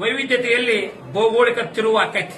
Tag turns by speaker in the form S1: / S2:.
S1: ವೈವಿಧ್ಯತೆಯಲ್ಲಿ ಭೌಗೋಳಿಕ ತಿರುವು ಆಕೈತಿ.